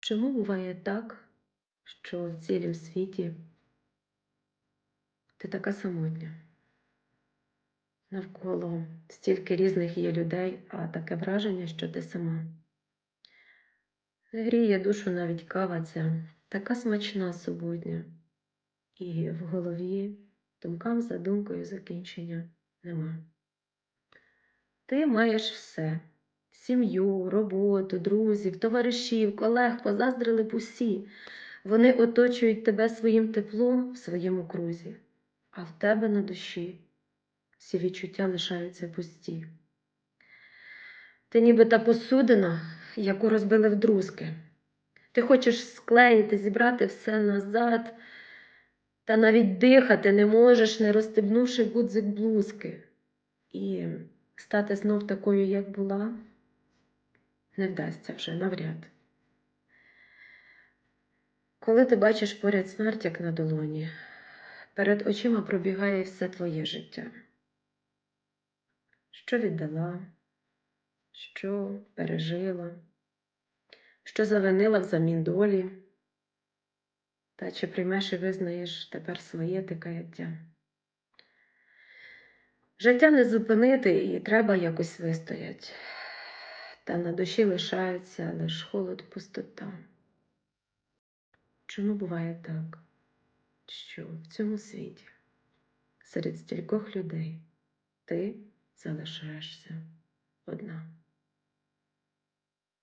Чому буває так, що в цілім світі ти така самотня? Навколо стільки різних є людей, а таке враження, що ти сама. Гріє душу навіть кава ця, така смачна суботня. І в голові думкам за думкою закінчення нема. Ти маєш все: сім'ю, роботу, друзів, товаришів, колег позаздрили б усі. Вони оточують тебе своїм теплом в своєму крузі, а в тебе на душі всі відчуття лишаються пусті. Ти ніби та посудина, яку розбили вдрузки. Ти хочеш склеїти, зібрати все назад, та навіть дихати не можеш, не розстебнувши гудзик блузки. І стати знов такою, як була, не вдасться вже навряд. Коли ти бачиш поряд смерть, як на долоні, перед очима пробігає все твоє життя. Що віддала, що пережила, що завинила взамін долі, та чи приймеш і визнаєш тепер своє ти каяття. Життя не зупинити і треба якось вистоять, та на душі лишається лиш холод пустота. Чому буває так, що в цьому світі серед стількох людей ти залишаєшся одна?